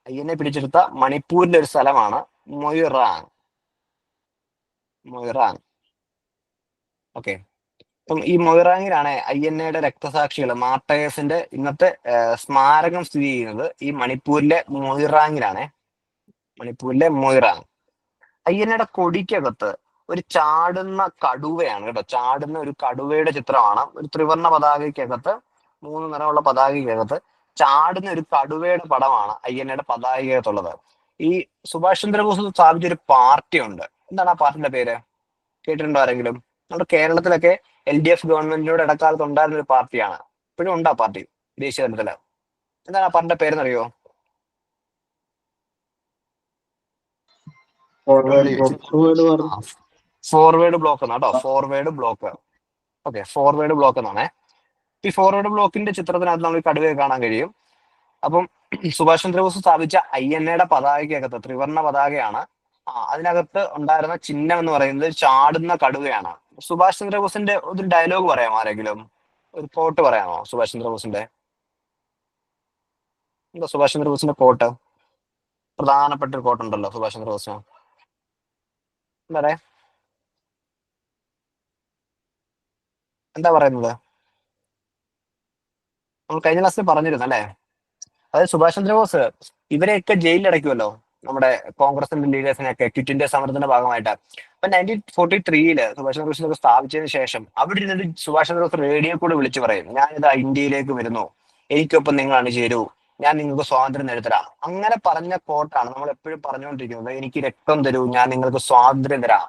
എ പിടിച്ചെടുത്ത മണിപ്പൂരിന്റെ ഒരു സ്ഥലമാണ് മൊയിറാങ് മൊയിറാങ് ഓക്കെ അപ്പം ഈ മൊയിറാങ്ങിലാണ് ഐ രക്തസാക്ഷികൾ മാർട്ടയേഴ്സിന്റെ ഇന്നത്തെ സ്മാരകം സ്ഥിതി ചെയ്യുന്നത്. ഈ മണിപ്പൂരിലെ മൊയ്റാങ്ങിലാണ് മണിപ്പൂരിലെ മൊയിറാങ് ഐ കൊടിക്കകത്ത് ഒരു ചാടുന്ന കടുവയാണ് കേട്ടോ. ചാടുന്ന ഒരു കടുവയുടെ ചിത്രമാണ്. ഒരു ത്രിവർണ പതാകയ്ക്കകത്ത് മൂന്ന് നിറമുള്ള പതാകയ്ക്കകത്ത് ചാടുന്ന ഒരു കടുവയുടെ പടമാണ് എയുടെ പതാകയ്ക്കകത്തുള്ളത് ഈ സുഭാഷ് ചന്ദ്രബോസ് സ്ഥാപിച്ച ഒരു പാർട്ടി ഉണ്ട് എന്താണ് ആ പാർട്ടിയുടെ പേര്? കേട്ടിട്ടുണ്ടോ ആരെങ്കിലും? നമ്മുടെ കേരളത്തിലൊക്കെ എൽ ഡി എഫ് ഗവൺമെന്റിനോട് ഇടക്കാലത്ത് ഉണ്ടായിരുന്ന ഒരു പാർട്ടിയാണ്. ഇപ്പോഴും ഉണ്ട് ആ പാർട്ടി ദേശീയ തലത്തിൽ. എന്താണ് ആ പാർട്ടിന്റെ പേരെന്നറിയോ? Forward block എന്നാട്ടോ forward block okay forward block എന്നാണേ. ഈ ഫോർവേഡ് ബ്ലോക്കിന്റെ ചിത്രത്തിനകത്ത് നമുക്ക് കടുവയെ കാണാൻ കഴിയും. അപ്പം സുഭാഷ് ചന്ദ്രബോസ് സ്ഥാപിച്ച ഐ എൻ എയുടെ പതാകയ്ക്കകത്ത് ത്രിവർണ പതാകയാണ്. അതിനകത്ത് ഉണ്ടായിരുന്ന ചിഹ്നം എന്ന് പറയുന്നത് ചാടുന്ന കടുവയാണ്. സുഭാഷ് ചന്ദ്രബോസിന്റെ ഒരു ഡയലോഗ് പറയാമോ ആരെങ്കിലും? ഒരു കോട്ട് പറയാമോ സുഭാഷ് ചന്ദ്രബോസിന്റെ? എന്താ സുഭാഷ് ചന്ദ്രബോസിന്റെ കോട്ട് പ്രധാനപ്പെട്ട ഒരു കോട്ട് ഉണ്ടല്ലോ സുഭാഷ് ചന്ദ്രബോസിന്. എന്താ പറയാ? എന്താ പറയുന്നത്? നമ്മൾ കഴിഞ്ഞ ക്ലാസ്സിൽ പറഞ്ഞിരുന്നു അല്ലേ? അതായത് സുഭാഷ് ചന്ദ്രബോസ് ഇവരെയൊക്കെ ജയിലിൽ അടയ്ക്കുമല്ലോ നമ്മുടെ കോൺഗ്രസിന്റെ ലീഡേഴ്സിനെയൊക്കെ ക്വിറ്റ് ഇന്ത്യ സമരത്തിന്റെ ഭാഗമായിട്ട്. അപ്പൊ നയന്റീൻ ഫോർട്ടി ത്രീയിൽ സുഭാഷ് ചന്ദ്രബോസിനൊക്കെ സ്ഥാപിച്ചതിന് ശേഷം അവിടെ ഇരുന്നിട്ട് സുഭാഷ് ചന്ദ്രബോസ് റേഡിയോ കൂടെ വിളിച്ചു പറയും ഞാനിതാ ഇന്ത്യയിലേക്ക് വരുന്നു. എനിക്കൊപ്പം നിങ്ങൾ ചേരൂ. ഞാൻ നിങ്ങൾക്ക് സ്വാതന്ത്ര്യം നേടിത്തരാം. അങ്ങനെ പറഞ്ഞ കോട്ടാണ് നമ്മൾ എപ്പോഴും പറഞ്ഞുകൊണ്ടിരിക്കുന്നത്. എനിക്ക് രക്തം തരൂ. ഞാൻ നിങ്ങൾക്ക് സ്വാതന്ത്ര്യം തരാം.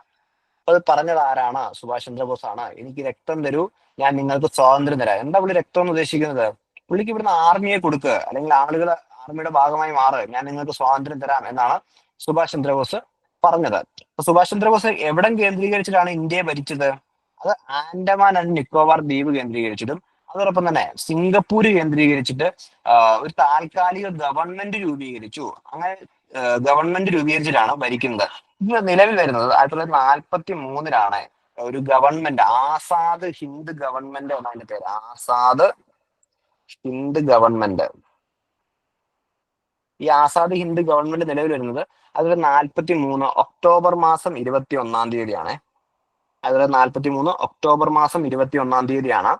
അത് പറഞ്ഞത് ആരാണ്? സുഭാഷ് ചന്ദ്രബോസ് ആണ് എനിക്ക് രക്തം തരൂ. ഞാൻ നിങ്ങൾക്ക് സ്വാതന്ത്ര്യം തരാം. എന്താ പുള്ളി രക്തം എന്ന് ഉദ്ദേശിക്കുന്നത്? പുള്ളിക്ക് ഇവിടുന്ന് ആർമിയെ കൊടുക്കുക. അല്ലെങ്കിൽ ആളുകൾ ആർമിയുടെ ഭാഗമായി മാറ് ഞാൻ നിങ്ങൾക്ക് സ്വാതന്ത്ര്യം തരാം എന്നാണ് സുഭാഷ് ചന്ദ്രബോസ് പറഞ്ഞത്. സുഭാഷ് ചന്ദ്രബോസ് എവിടെ കേന്ദ്രീകരിച്ചിട്ടാണ് ഇന്ത്യയെ ഭരിച്ചത്? അത് ആൻഡമാൻ ആൻഡ് നിക്കോബാർ ദ്വീപ് കേന്ദ്രീകരിച്ചിട്ടും അതോടൊപ്പം തന്നെ സിംഗപ്പൂർ കേന്ദ്രീകരിച്ചിട്ട് ഒരു താൽക്കാലിക ഗവൺമെന്റ് രൂപീകരിച്ചു. അങ്ങനെ ഗവൺമെന്റ് രൂപീകരിച്ചിട്ടാണ് ഭരിക്കുന്നത്. ഇത് നിലവിൽ വരുന്നത് ആയിരത്തി തൊള്ളായിരത്തി നാൽപ്പത്തി മൂന്നിലാണ് ഒരു ഗവൺമെന്റ് ആസാദ് ഹിന്ദ് ഗവൺമെന്റ് എന്നാണ് അതിന്റെ പേര്. ആസാദ് ഹിന്ദ് ഗവൺമെന്റ്. ഈ ആസാദ് ഹിന്ദ് ഗവൺമെന്റ് നിലവിൽ വരുന്നത് അതിൽ നാൽപ്പത്തി മൂന്ന് ഒക്ടോബർ മാസം ഇരുപത്തി ഒന്നാം തീയതിയാണ്. അതിൽ നാൽപ്പത്തി മൂന്ന് ഒക്ടോബർ മാസം ഇരുപത്തി ഒന്നാം തീയതിയാണ്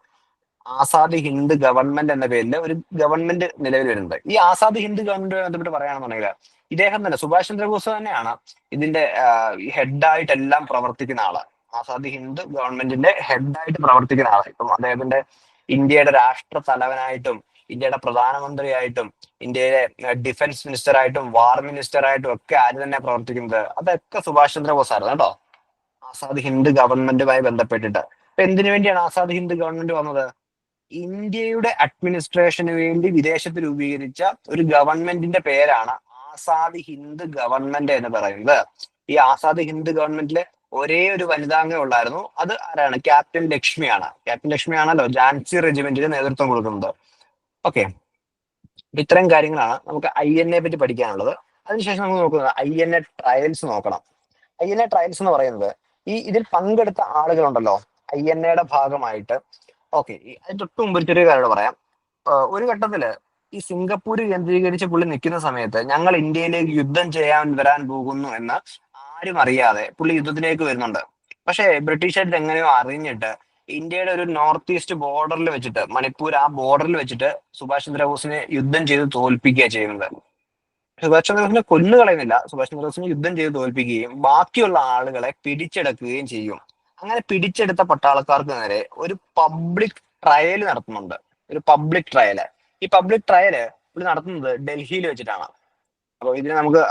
ആസാദ് ഹിന്ദ് ഗവൺമെന്റ് എന്ന പേരിൽ ഒരു ഗവൺമെന്റ് നിലവിൽ വരുന്നത്. ഈ ആസാദ് ഹിന്ദ് ഗവൺമെന്റ് ബന്ധപ്പെട്ട് പറയുകയാണെന്നുണ്ടെങ്കിൽ ഇദ്ദേഹം തന്നെ സുഭാഷ് ചന്ദ്രബോസ് തന്നെയാണ് ഇതിന്റെ ഹെഡായിട്ടെല്ലാം പ്രവർത്തിക്കുന്ന ആൾ. ആസാദ് ഹിന്ദ് ഗവൺമെന്റിന്റെ ഹെഡായിട്ട് പ്രവർത്തിക്കുന്ന ആൾ. ഇപ്പം അദ്ദേഹത്തിന്റെ ഇന്ത്യയുടെ രാഷ്ട്ര തലവനായിട്ടും ഇന്ത്യയുടെ പ്രധാനമന്ത്രിയായിട്ടും ഇന്ത്യയിലെ ഡിഫൻസ് മിനിസ്റ്റർ ആയിട്ടും വാർ മിനിസ്റ്റർ ആയിട്ടും ഒക്കെ ആര് തന്നെ പ്രവർത്തിക്കുന്നത്? അതൊക്കെ സുഭാഷ് ചന്ദ്രബോസ് ആയിരുന്നു കേട്ടോ. ആസാദ് ഹിന്ദ് ഗവൺമെന്റുമായി ബന്ധപ്പെട്ടിട്ട്. അപ്പൊ എന്തിനു വേണ്ടിയാണ് ആസാദ് ഹിന്ദ് ഗവൺമെന്റ് വന്നത്? ഇന്ത്യയുടെ അഡ്മിനിസ്ട്രേഷന് വേണ്ടി വിദേശത്ത് രൂപീകരിച്ച ഒരു ഗവൺമെന്റിന്റെ പേരാണ് ആസാദ് ഹിന്ദ് ഗവൺമെന്റ് എന്ന് പറയുന്നത്. ഈ ആസാദ് ഹിന്ദ് ഗവൺമെന്റിലെ ഒരേ ഒരു വനിതാംഗം ഉള്ളായിരുന്നു. അത് ആരാണ്? ക്യാപ്റ്റൻ ലക്ഷ്മിയാണ്. ക്യാപ്റ്റൻ ലക്ഷ്മിയാണല്ലോ ജാൻസി റെജിമെന്റിന് നേതൃത്വം കൊടുക്കുന്നത്. ഓക്കെ. ഇത്രയും കാര്യങ്ങളാണ് നമുക്ക് ഐ എൻ എ പറ്റി പഠിക്കാനുള്ളത്. അതിനുശേഷം നമുക്ക് നോക്കുന്നത് ഐ എൻ എ ട്രയൽസ് നോക്കണം. ഐ എൻ എ ട്രയൽസ് എന്ന് പറയുന്നത് ഈ ഇതിൽ പങ്കെടുത്ത ആളുകളുണ്ടല്ലോ. ഐ എൻ എയുടെ ഭാഗമായിട്ട്. ഓക്കെ. അതിന് തൊട്ട് മുമ്പ് ചെറിയ കാര്യം പറയാം. ഒരു ഘട്ടത്തിൽ ഈ സിംഗപ്പൂർ കേന്ദ്രീകരിച്ച് പുള്ളി നിൽക്കുന്ന സമയത്ത് ഞങ്ങൾ ഇന്ത്യയിലേക്ക് യുദ്ധം ചെയ്യാൻ വരാൻ പോകുന്നു എന്ന് ആരും അറിയാതെ പുള്ളി യുദ്ധത്തിലേക്ക് വരുന്നുണ്ട്. പക്ഷേ ബ്രിട്ടീഷുകാർ എങ്ങനെയോ അറിഞ്ഞിട്ട് ഇന്ത്യയുടെ ഒരു നോർത്ത് ഈസ്റ്റ് ബോർഡറിൽ വെച്ചിട്ട് മണിപ്പൂർ ആ ബോർഡറിൽ വെച്ചിട്ട് സുഭാഷ് ചന്ദ്രബോസിനെ യുദ്ധം ചെയ്ത് തോൽപ്പിക്കുക ചെയ്യുന്നത്. സുഭാഷ് ചന്ദ്രബോസിനെ കൊന്നു കളയുന്നില്ല. സുഭാഷ് ചന്ദ്രബോസിനെ യുദ്ധം ചെയ്ത് തോൽപ്പിക്കുകയും ബാക്കിയുള്ള ആളുകളെ പിടിച്ചെടുക്കുകയും ചെയ്യും. അങ്ങനെ പിടിച്ചെടുത്ത പട്ടാളക്കാർക്ക് നേരെ ഒരു പബ്ലിക് ട്രയൽ നടത്തുന്നുണ്ട്. ഒരു പബ്ലിക് ട്രയൽ. ഈ പബ്ലിക് ട്രയൽ പുള്ളി നടത്തുന്നത് ഡൽഹിയിൽ വെച്ചിട്ടാണ്. അപ്പോൾ ഇതിന് നമുക്ക്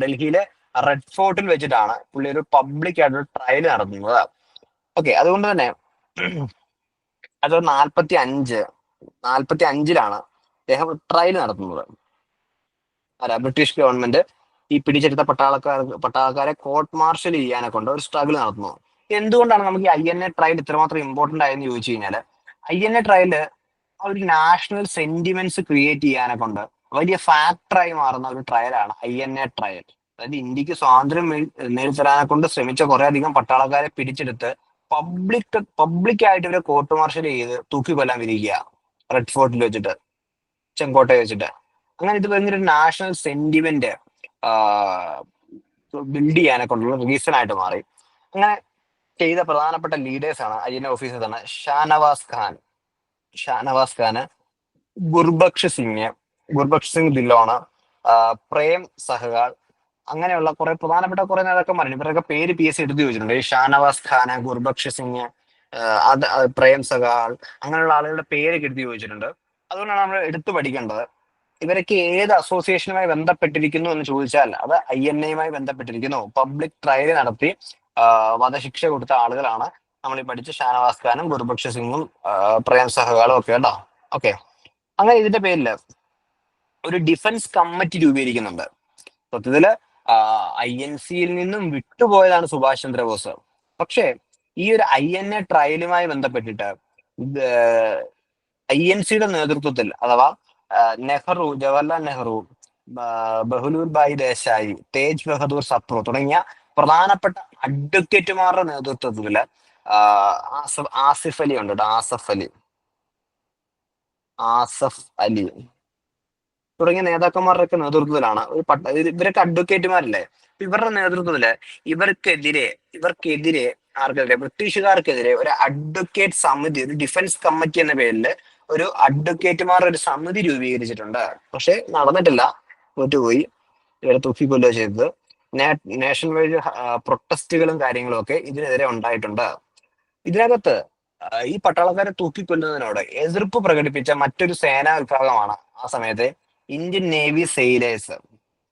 ഡൽഹിയിലെ റെഡ് ഫോർട്ടിൽ വെച്ചിട്ടാണ് പുള്ളി ഒരു പബ്ലിക് ആയിട്ടൊരു ട്രയൽ നടത്തുന്നത്. ഓക്കെ അതുകൊണ്ട് തന്നെ അത് നാൽപ്പത്തി അഞ്ച് നാൽപ്പത്തി അഞ്ചിലാണ് അദ്ദേഹം ട്രയൽ നടത്തുന്നത്. അല്ല ബ്രിട്ടീഷ് ഗവൺമെന്റ് ഈ പിടിച്ചെടുത്ത പട്ടാളക്കാർ പട്ടാളക്കാരെ കോർട്ട് മാർഷൽ ചെയ്യാനെ കൊണ്ട് ഒരു സ്ട്രഗിൾ നടത്തുന്നു. എന്തുകൊണ്ടാണ് നമുക്ക് ഈ ഐ എൻ എ ട്രയൽ ഇത്രമാത്രം ഇമ്പോർട്ടന്റ് ആയെന്ന് ചോദിച്ചു കഴിഞ്ഞാൽ ഐ എൻ എ ട്രയൽ ഒരു നാഷണൽ സെന്റിമെന്റ്സ് ക്രിയേറ്റ് ചെയ്യാനെ കൊണ്ട് വലിയ ഫാക്ടറായി മാറുന്ന ഒരു ട്രയലാണ് ഐ എൻ എ ട്രയൽ അതായത് ഇന്ത്യയ്ക്ക് സ്വാതന്ത്ര്യം നേടിത്തരാനെ കൊണ്ട് ശ്രമിച്ച കുറെ അധികം പട്ടാളക്കാരെ പിടിച്ചെടുത്ത് പബ്ലിക് പബ്ലിക് ആയിട്ട് ഇവരെ കോർട്ട് മാർഷൽ ചെയ്ത് തൂക്കി കൊല്ലാൻ വിരിക്കുക റെഡ് ഫോർട്ടിൽ വെച്ചിട്ട് ചെങ്കോട്ടയിൽ വെച്ചിട്ട്. അങ്ങനെ ഇത് ഭയങ്കര നാഷണൽ സെന്റിമെന്റ് ബിൽഡ് ചെയ്യാനെ കൊണ്ടുള്ള റീസൺ ആയിട്ട് മാറി. അങ്ങനെ ചെയ്ത പ്രധാനപ്പെട്ട ലീഡേഴ്സ് ആണ് ഐ എൻ ഷാനവാസ് ഖാൻ. ഷാനവാസ് ഖാന് ഗുർബക്ഷ് സിംഗ് ഗുർബക്ഷ് സിംഗ് ദില്ലോണ് പ്രേം സഹകാൾ അങ്ങനെയുള്ള കുറെ പ്രധാനപ്പെട്ട കുറെ നേതാക്കന്മാരുണ്ട്. ഇവരൊക്കെ പേര് പി എസ് സി എടുത്തു ചോദിച്ചിട്ടുണ്ട് ഷാനവാസ് ഖാന് ഗുർബക്ഷ് സിംഗ് അത് പ്രേം സഹാൾ അങ്ങനെയുള്ള ആളുകളുടെ പേരൊക്കെ എടുത്തു ചോദിച്ചിട്ടുണ്ട് അതുകൊണ്ടാണ് നമ്മൾ എടുത്തു പഠിക്കേണ്ടത്. ഇവരൊക്കെ ഏത് അസോസിയേഷനുമായി ബന്ധപ്പെട്ടിരിക്കുന്നു എന്ന് ചോദിച്ചാൽ അത് ഐ എൻ എയുമായി ബന്ധപ്പെട്ടിരിക്കുന്നു. പബ്ലിക് ട്രയൽ നടത്തി വധശിക്ഷ കൊടുത്ത ആളുകളാണ് നമ്മൾ ഈ പഠിച്ച ഷാനവാസ് ഖാനും ഗുർബക്ഷ സിംഗും പ്രേം സഹകാളും ഒക്കെ കേട്ടോ. ഓക്കെ. അങ്ങനെ ഇതിന്റെ പേരിൽ ഒരു ഡിഫൻസ് കമ്മിറ്റി രൂപീകരിക്കുന്നുണ്ട്. സത്യത്തിൽ ഐ എൻ സിയിൽ നിന്നും വിട്ടുപോയതാണ് സുഭാഷ് ചന്ദ്രബോസ്. പക്ഷേ ഈ ഒരു ഐ എൻ എ ട്രയലുമായി ബന്ധപ്പെട്ടിട്ട് ഐ എൻ സിയുടെ നേതൃത്വത്തിൽ അഥവാ നെഹ്റു ജവഹർലാൽ നെഹ്റു ബഹുലൂർ ഭായ് ദേശായി തേജ് ബഹദൂർ സപ്രു തുടങ്ങിയ പ്രധാനപ്പെട്ട അഡ്വക്കേറ്റുമാരുടെ നേതൃത്വത്തിൽ ആസഫ് അലി ഉണ്ട് ആസഫ് അലി. ആസഫ് അലി. തുടങ്ങിയ നേതാക്കന്മാരുടെ ഒക്കെ നേതൃത്വത്തിലാണ്. ഒരു പട്ട ഇവരൊക്കെ അഡ്വക്കേറ്റുമാരല്ലേ ഇവരുടെ നേതൃത്വത്തിൽ ഇവർക്കെതിരെ ഇവർക്കെതിരെ ആർക്കെതിരെ ബ്രിട്ടീഷുകാർക്കെതിരെ ഒരു അഡ്വക്കേറ്റ് സമിതി ഒരു ഡിഫൻസ് കമ്മിറ്റി എന്ന പേരിൽ ഒരു അഡ്വക്കേറ്റുമാരുടെ ഒരു സമിതി രൂപീകരിച്ചിട്ടുണ്ട്. പക്ഷെ നടന്നിട്ടില്ല. തോറ്റുപോയി. ഇവരെ തൂക്കിക്കൊല്ലുക ചെയ്തത്. നാഷണൽ വൈഡ് പ്രൊട്ടസ്റ്റുകളും കാര്യങ്ങളും ഒക്കെ ഇതിനെതിരെ ഉണ്ടായിട്ടുണ്ട്. ഇതിനകത്ത് ഈ പട്ടാളക്കാരെ തൂക്കിക്കൊല്ലുന്നതിനോട് എതിർപ്പ് പ്രകടിപ്പിച്ച മറ്റൊരു സേനാ വിഭാഗമാണ് ആ സമയത്തെ ഇന്ത്യൻ നേവി സെയിലേഴ്സ്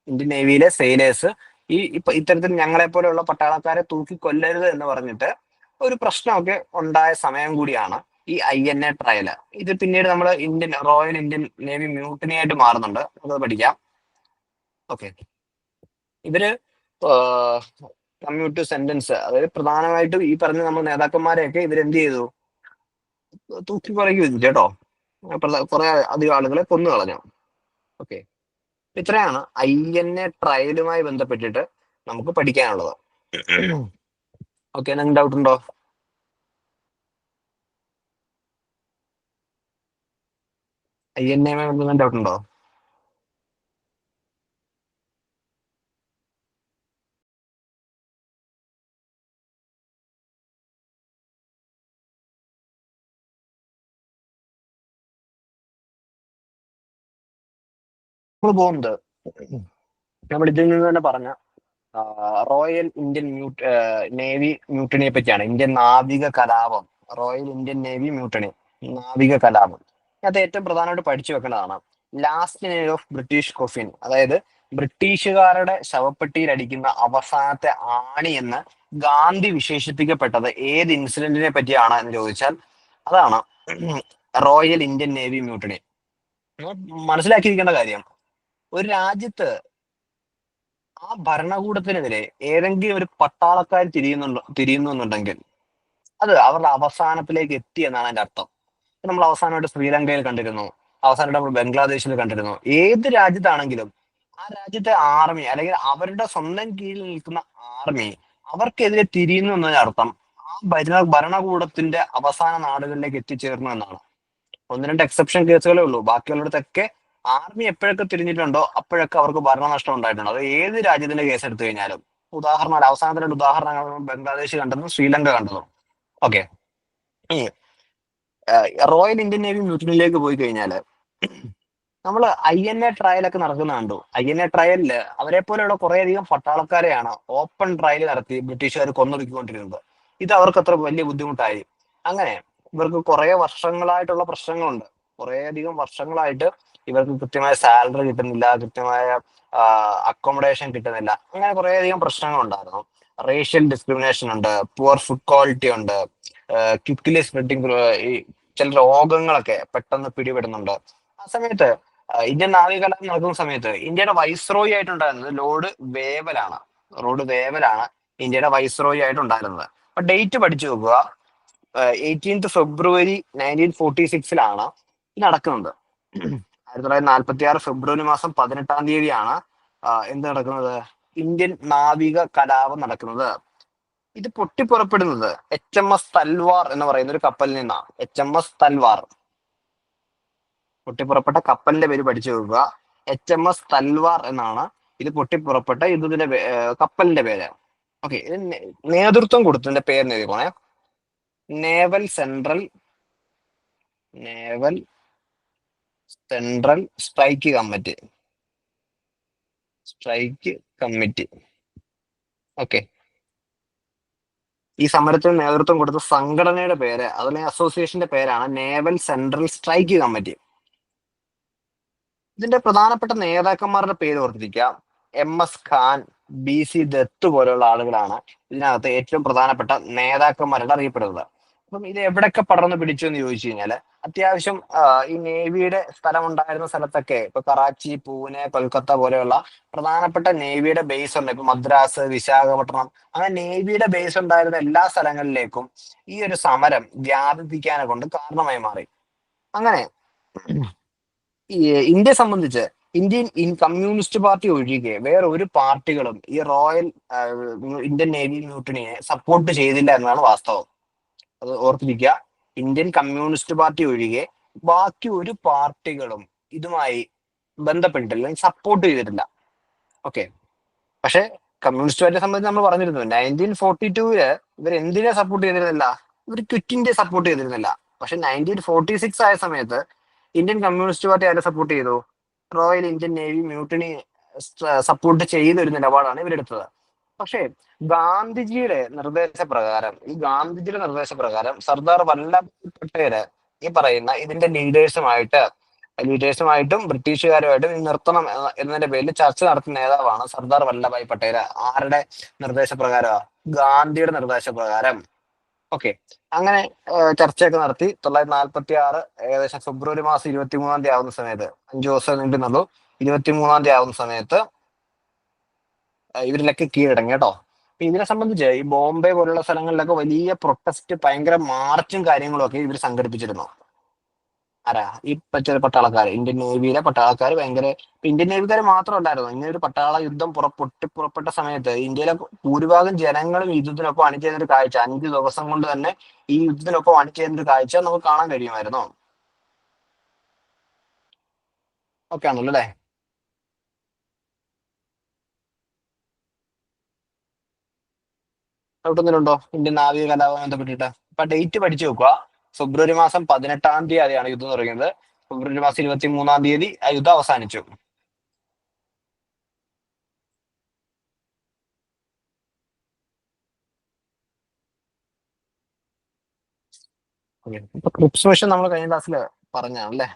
ഇന്ത്യൻ നേവിയിലെ സെയിലേഴ്സ് ഈ ഇപ്പൊ ഇത്തരത്തിൽ ഞങ്ങളെ പോലെയുള്ള പട്ടാളക്കാരെ തൂക്കി കൊല്ലരുത് എന്ന് പറഞ്ഞിട്ട് ഒരു പ്രശ്നമൊക്കെ ഉണ്ടായ സമയം കൂടിയാണ് ഈ ഐ എൻ എ ട്രയൽ ഇത് പിന്നീട് നമ്മൾ Indian royal Indian navy mutiny ആയിട്ട് മാറുന്നുണ്ട്. നമുക്കത് പഠിക്കാം. ഓക്കെ ഇവർ കമ്മ്യൂട്ട് സെന്റൻസ് അതായത് പ്രധാനമായിട്ടും ഈ പറഞ്ഞ നമ്മൾ നേതാക്കന്മാരെയൊക്കെ ഇവരെന്ത് ചെയ്തു? തൂക്കി കുറയ്ക്ക് കേട്ടോ. കുറെ അധികം ആളുകളെ കൊന്നു കളഞ്ഞു ഓക്കെ ഇത്രയാണ് ഐ എൻ എ ട്രയലുമായി ബന്ധപ്പെട്ടിട്ട് നമുക്ക് പഠിക്കാനുള്ളത്. ഓക്കെ നിങ്ങൾക്ക് ഡൗട്ട് ഉണ്ടോ? ഐ എൻ എ ഡൗട്ട് ഉണ്ടോ? നമ്മൾ പോകുന്നത് നമ്മൾ ഇതിൽ നിന്ന് തന്നെ പറഞ്ഞ റോയൽ ഇന്ത്യൻ മ്യൂട്ട് നേവി മ്യൂട്ടണിയെ പറ്റിയാണ്. ഇന്ത്യൻ നാവിക കലാപം. റോയൽ ഇന്ത്യൻ നേവി മ്യൂട്ടണി നാവിക കലാപം. അത് ഏറ്റവും പ്രധാനമായിട്ട് പഠിച്ചു വെക്കേണ്ടതാണ് last night of British coffin അതായത് ബ്രിട്ടീഷുകാരുടെ ശവപ്പെട്ടിയിൽ അടിക്കുന്ന അവസാനത്തെ ആണി എന്ന് ഗാന്ധി വിശേഷിപ്പിക്കപ്പെട്ടത് ഏത് ഇൻസിഡന്റിനെ പറ്റിയാണ് എന്ന് ചോദിച്ചാൽ അതാണ് റോയൽ ഇന്ത്യൻ നേവി മ്യൂട്ടണി മനസ്സിലാക്കിയിരിക്കേണ്ട കാര്യം ഒരു രാജ്യത്ത് ആ ഭരണകൂടത്തിനെതിരെ ഏതെങ്കിലും ഒരു പട്ടാളക്കാർ തിരിയുന്നുണ്ടോ തിരിയുന്നു എന്നുണ്ടെങ്കിൽ അത് അവരുടെ അവസാനത്തിലേക്ക് എത്തി എന്നാണ് അതിന്റെ അർത്ഥം. നമ്മൾ അവസാനമായിട്ട് ശ്രീലങ്കയിൽ കണ്ടിരുന്നു. അവസാനമായിട്ട് നമ്മൾ ബംഗ്ലാദേശിൽ കണ്ടിരുന്നു. ഏത് രാജ്യത്താണെങ്കിലും ആ രാജ്യത്തെ ആർമി അല്ലെങ്കിൽ അവരുടെ സ്വന്തം കീഴിൽ നിൽക്കുന്ന ആർമി അവർക്കെതിരെ തിരിയുന്നു അർത്ഥം ആ ഭരണ ഭരണകൂടത്തിന്റെ അവസാന നാടുകളിലേക്ക് എത്തിച്ചേർന്നു എന്നാണ്. ഒന്ന് രണ്ട് എക്സെപ്ഷൻ കേസുകളേ ഉള്ളൂ. ബാക്കിയുള്ളിടത്തൊക്കെ ആർമി എപ്പോഴൊക്കെ തിരിഞ്ഞിട്ടുണ്ടോ അപ്പോഴൊക്കെ അവർക്ക് ഭരണനഷ്ടം ഉണ്ടായിട്ടുണ്ട്. അത് ഏത് രാജ്യത്തിന്റെ കേസ് എടുത്തു കഴിഞ്ഞാലും. ഉദാഹരണം അവസാനത്തെ രണ്ട് ഉദാഹരണങ്ങൾ ബംഗ്ലാദേശ് കണ്ടതും ശ്രീലങ്ക കണ്ടതും. ഓക്കെ റോയൽ ഇന്ത്യൻ നേവി മ്യൂട്ടിനിലേക്ക് പോയി കഴിഞ്ഞാൽ നമ്മൾ ഐ എൻ എ ട്രയൽ ഒക്കെ നടക്കുന്ന കണ്ടു. ഐ എൻ എ ട്രയലിൽ അവരെ പോലെയുള്ള കുറേയധികം പട്ടാളക്കാരെയാണ് ഓപ്പൺ ട്രയൽ നടത്തി ബ്രിട്ടീഷുകാർ കൊന്നൊടുക്കിക്കൊണ്ടിരുന്നത്. ഇത് അവർക്ക് അത്ര വലിയ ബുദ്ധിമുട്ടായി. അങ്ങനെ ഇവർക്ക് കുറെ വർഷങ്ങളായിട്ടുള്ള പ്രശ്നങ്ങളുണ്ട്. കുറേയധികം വർഷങ്ങളായിട്ട് ഇവർക്ക് കൃത്യമായ സാലറി കിട്ടുന്നില്ല കൃത്യമായ അക്കോമഡേഷൻ കിട്ടുന്നില്ല. അങ്ങനെ കുറേയധികം പ്രശ്നങ്ങൾ ഉണ്ടായിരുന്നു റേഷ്യൽ ഡിസ്ക്രിമിനേഷൻ ഉണ്ട് പുവർ ഫുഡ് ക്വാളിറ്റി ഉണ്ട് ക്വിക്ലി സ്പ്രെഡിങ് ചില രോഗങ്ങളൊക്കെ പെട്ടെന്ന് പിടിപെടുന്നുണ്ട്. ആ സമയത്ത് ഇന്ത്യൻ നാവികകലാപം നടക്കുന്ന സമയത്ത് ഇന്ത്യയുടെ വൈസ്രോയി ആയിട്ടുണ്ടായിരുന്നത് ലോർഡ് വേവലാണ്. റോഡ് വേവലാണ് ഇന്ത്യയുടെ വൈസ്രോയി ആയിട്ടുണ്ടായിരുന്നത്. അപ്പൊ ഡേറ്റ് പഠിച്ചു നോക്കുക. എയ്റ്റീൻത് ഫെബ്രുവരി നയന്റീൻ ഫോർട്ടി സിക്സിലാണ് നടക്കുന്നത്. ആയിരത്തി തൊള്ളായിരത്തി നാൽപ്പത്തി ആറ് ഫെബ്രുവരി മാസം പതിനെട്ടാം തീയതിയാണ് എന്ത് നടക്കുന്നത്? ഇന്ത്യൻ നാവിക കലാപം നടക്കുന്നത്. ഇത് പൊട്ടിപ്പുറപ്പെടുന്നത് എച്ച് എം എസ് തൽവാർ എന്ന് പറയുന്ന ഒരു കപ്പലിൽ നിന്നാണ്. H M S Talwar. പൊട്ടിപ്പുറപ്പെട്ട കപ്പലിന്റെ പേര് പഠിച്ചു വെക്കുക എച്ച് എം എസ് തൽവാർ എന്നാണ് ഇത് പൊട്ടിപ്പുറപ്പെട്ട യുദ്ധത്തിന്റെ കപ്പലിന്റെ പേര്. ഓക്കെ നേതൃത്വം കൊടുത്തതിന്റെ പേര് എഴുതിക്കോണേ naval central naval central strike committee. Strike committee. Okay. ഈ സമരത്തിന് നേതൃത്വം കൊടുത്ത സംഘടനയുടെ പേര് അതുപോലെ അസോസിയേഷന്റെ പേരാണ് നേവൽ സെൻട്രൽ സ്ട്രൈക്ക് കമ്മിറ്റി. ഇതിന്റെ പ്രധാനപ്പെട്ട നേതാക്കന്മാരുടെ പേര് ഓർത്തിരിക്കാം M S Khan B C Dutt പോലെയുള്ള ആളുകളാണ് ഇതിനകത്ത് ഏറ്റവും പ്രധാനപ്പെട്ട നേതാക്കന്മാരുടെ അറിയപ്പെടുന്നത്. അപ്പം ഇത് എവിടെയൊക്കെ പടർന്നു പിടിച്ചു എന്ന് ചോദിച്ചു കഴിഞ്ഞാൽ അത്യാവശ്യം ഈ നേവിയുടെ സ്ഥലം ഉണ്ടായിരുന്ന സ്ഥലത്തൊക്കെ ഇപ്പൊ കറാച്ചി പൂനെ കൊൽക്കത്ത പോലെയുള്ള പ്രധാനപ്പെട്ട നേവിയുടെ ബേസ് ഉണ്ട്. ഇപ്പൊ മദ്രാസ് വിശാഖപട്ടണം അങ്ങനെ നേവിയുടെ ബേസ് ഉണ്ടായിരുന്ന എല്ലാ സ്ഥലങ്ങളിലേക്കും ഈ ഒരു സമരം വ്യാപിപ്പിക്കാനെ കൊണ്ട് കാരണമായി മാറി. അങ്ങനെ ഈ ഇന്ത്യയെ സംബന്ധിച്ച് ഇന്ത്യൻ ഇൻ കമ്മ്യൂണിസ്റ്റ് പാർട്ടി ഒഴികെ വേറെ ഒരു പാർട്ടികളും ഈ റോയൽ ഇന്ത്യൻ നേവി മ്യൂട്ടണിയെ സപ്പോർട്ട് ചെയ്തില്ല എന്നതാണ് വാസ്തവം. അത് ഓർത്തിരിക്കുക ഇന്ത്യൻ കമ്മ്യൂണിസ്റ്റ് പാർട്ടി ഒഴികെ ബാക്കി ഒരു പാർട്ടികളും ഇതുമായി ബന്ധപ്പെട്ടിട്ടില്ല സപ്പോർട്ട് ചെയ്തിട്ടില്ല. ഓക്കെ പക്ഷെ കമ്മ്യൂണിസ്റ്റ് പാർട്ടിയെ സംബന്ധിച്ച് നമ്മൾ പറഞ്ഞിരുന്നു നയന്റീൻ ഫോർട്ടി ടൂവിൽ ഇവർ എന്തിനെ സപ്പോർട്ട് ചെയ്തിരുന്നില്ല? ഇവർ ക്വിറ്റ് ഇന്ത്യ സപ്പോർട്ട് ചെയ്തിരുന്നില്ല. പക്ഷെ നയന്റീൻ ഫോർട്ടി സിക്സ് ആയ സമയത്ത് ഇന്ത്യൻ കമ്മ്യൂണിസ്റ്റ് പാർട്ടി ആരെ സപ്പോർട്ട് ചെയ്തു? Royal Indian navy mutiny support ചെയ്തൊരു നിലപാടാണ് ഇവരെടുത്തത്. പക്ഷേ ഗാന്ധിജിയുടെ നിർദ്ദേശപ്രകാരം ഈ ഗാന്ധിജിയുടെ നിർദ്ദേശപ്രകാരം സർദാർ വല്ലഭായ് പട്ടേൽ ഈ പറയുന്ന ഇതിന്റെ ലീഡേഴ്സുമായിട്ട് ലീഡേഴ്സുമായിട്ടും ബ്രിട്ടീഷുകാരുമായിട്ടും നിർത്തണം എന്ന- എന്നതിന്റെ പേരിൽ ചർച്ച നടത്തുന്ന നേതാവാണ് സർദാർ വല്ലഭായ് പട്ടേൽ. ആരുടെ നിർദ്ദേശപ്രകാരം ഗാന്ധിയുടെ നിർദ്ദേശപ്രകാരം. ഓക്കെ. അങ്ങനെ ചർച്ചയൊക്കെ നടത്തി. തൊള്ളായിരത്തി നാൽപ്പത്തി ആറ് ഏകദേശം ഫെബ്രുവരി മാസം ഇരുപത്തി മൂന്നാം തീയതി ആവുന്ന സമയത്ത് അഞ്ചു ദിവസം നീണ്ടുന്നുള്ളൂ ഇരുപത്തി മൂന്നാം തീയതി ആവുന്ന സമയത്ത് ഇവരിലൊക്കെ കീഴടങ്ങി കേട്ടോ. അപ്പൊ ഇതിനെ സംബന്ധിച്ച് ഈ ബോംബെ പോലുള്ള സ്ഥലങ്ങളിലൊക്കെ വലിയ പ്രൊട്ടസ്റ്റ് ഭയങ്കര മാർച്ചും കാര്യങ്ങളും ഒക്കെ ഇവർ സംഘടിപ്പിച്ചിരുന്നു. ആരാ? ഈ ചില പട്ടാളക്കാർ ഇന്ത്യൻ നേവിയിലെ പട്ടാളക്കാർ ഭയങ്കര ഇന്ത്യൻ നേവിക്കാർ മാത്രമല്ലായിരുന്നു. ഇങ്ങനെ ഒരു പട്ടാള യുദ്ധം പുറ പൊട്ടി പുറപ്പെട്ട സമയത്ത് ഇന്ത്യയിലെ ഭൂരിഭാഗം ജനങ്ങളും യുദ്ധത്തിനൊപ്പം അണിചേരുന്ന കാഴ്ച അഞ്ച് ദിവസം കൊണ്ട് തന്നെ ഈ യുദ്ധത്തിനൊപ്പം അണിചേരുന്ന കാഴ്ച നമുക്ക് കാണാൻ കഴിയുമായിരുന്നു. ഓക്കെ ആണല്ലോ അല്ലെ? ഡൗട്ടൊന്നുമില്ലുണ്ടോ ഇന്ത്യൻ നാവിക കലാപം ബന്ധപ്പെട്ടിട്ട്. അപ്പൊ ഡേറ്റ് പഠിച്ചു വെക്കുക ഫെബ്രുവരി മാസം പതിനെട്ടാം തീയതിയാണ് യുദ്ധം തുടങ്ങിയത് ഫെബ്രുവരി മാസം ഇരുപത്തി മൂന്നാം തീയതി ആ യുദ്ധം അവസാനിച്ചു. ക്രിപ്സ് വശം നമ്മൾ കഴിഞ്ഞ ക്ലാസ്സിൽ പറഞ്ഞാണല്ലേ